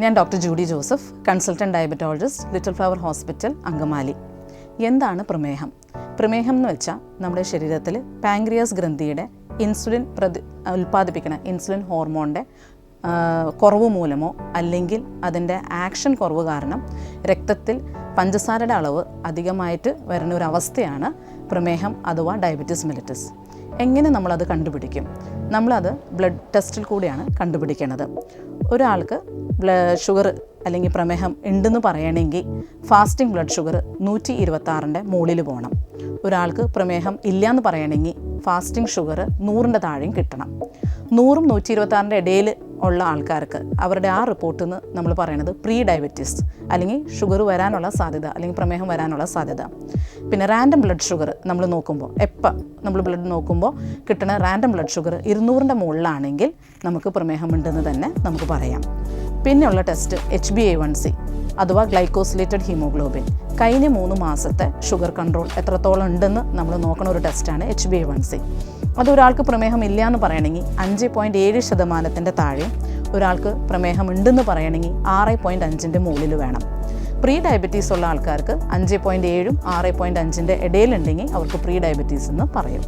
ഞാൻ doctor Judy Joseph consultant diabetologist Little Flower Hospital Angamaly. എന്താണ് പ്രമേഹം? പ്രമേഹം എന്ന് വെച്ചാൽ നമ്മുടെ ശരീരത്തിൽ പാങ്ക്രിയാസ് ഗ്രന്ഥിയുടെ ഇൻസുലിൻ പ്രതി ഉൽപ്പാദിപ്പിക്കുന്ന ഇൻസുലിൻ ഹോർമോണിന്റെ കുറവ് മൂലമോ അല്ലെങ്കിൽ അതിന്റെ ആക്ഷൻ കുറവ് കാരണം രക്തത്തിൽ പഞ്ചസാരയുടെ അളവ് അധികമായിട്ട് വരുന്ന ഒരു അവസ്ഥയാണ് പ്രമേഹം അഥവാ ഡയബറ്റിസ് മെലിറ്റിസ് എങ്ങനെ നമ്മളത് കണ്ടുപിടിക്കും? നമ്മളത് ബ്ലഡ് ടെസ്റ്റിൽ കൂടിയാണ് കണ്ടുപിടിക്കുന്നത് ഒരാൾക്ക് ഷുഗർ അല്ലെങ്കിൽ പ്രമേഹം ഉണ്ടെന്ന് പറയണമെങ്കിൽ ഫാസ്റ്റിംഗ് ബ്ലഡ് ഷുഗർ നൂറ്റി ഇരുപത്താറിന്റെ മുകളിൽ പോകണം. ഒരാൾക്ക് പ്രമേഹം ഇല്ല എന്ന് പറയണമെങ്കിൽ ഫാസ്റ്റിംഗ് ഷുഗർ നൂറിന്റെ താഴെയും കിട്ടണം. നൂറും നൂറ്റി ഇരുപത്താറിന്റെ ഇടയിൽ ഉള്ള ആൾക്കാർക്ക് അവരുടെ ആ റിപ്പോർട്ടിൽ നിന്ന് നമ്മൾ പറയുന്നത് പ്രീ ഡയബറ്റിസ് അല്ലെങ്കിൽ ഷുഗർ വരാനുള്ള സാധ്യത അല്ലെങ്കിൽ പ്രമേഹം വരാനുള്ള സാധ്യത. പിന്നെ റാൻഡം ബ്ലഡ് ഷുഗർ നമ്മൾ നോക്കുമ്പോൾ എപ്പം നമ്മൾ ബ്ലഡ് നോക്കുമ്പോൾ കിട്ടുന്ന റാൻഡം ബ്ലഡ് ഷുഗർ ഇരുന്നൂറിന്റെ മുകളിലാണെങ്കിൽ നമുക്ക് പ്രമേഹം ഉണ്ടെന്ന് തന്നെ നമുക്ക് പറയാം. പിന്നെയുള്ള test H B A one C അഥവാ ഗ്ലൈക്കോസിലേറ്റഡ് ഹീമോഗ്ലോബിൻ കഴിഞ്ഞ മൂന്ന് മാസത്തെ ഷുഗർ കൺട്രോൾ എത്രത്തോളം ഉണ്ടെന്ന് നമ്മൾ നോക്കണ ഒരു ടെസ്റ്റാണ് H B A one C അത് ഒരാൾക്ക് പ്രമേഹം ഇല്ല എന്ന് പറയണമെങ്കിൽ അഞ്ച് പോയിന്റ് ഏഴ് ശതമാനത്തിന്റെ താഴെ ഒരാൾക്ക് പ്രമേഹം ഉണ്ടെന്ന് പറയണമെങ്കിൽ ആറ് പോയിന്റ് അഞ്ചിന്റെ മുകളിൽ വേണം. പ്രീ ഡയബറ്റീസ് ഉള്ള ആൾക്കാർക്ക് അഞ്ച് പോയിന്റ് ഏഴും ആറ് പോയിന്റ് അഞ്ചിന്റെ ഇടയിലുണ്ടെങ്കിൽ അവർക്ക് പ്രീ ഡയബറ്റീസ് എന്ന് പറയും.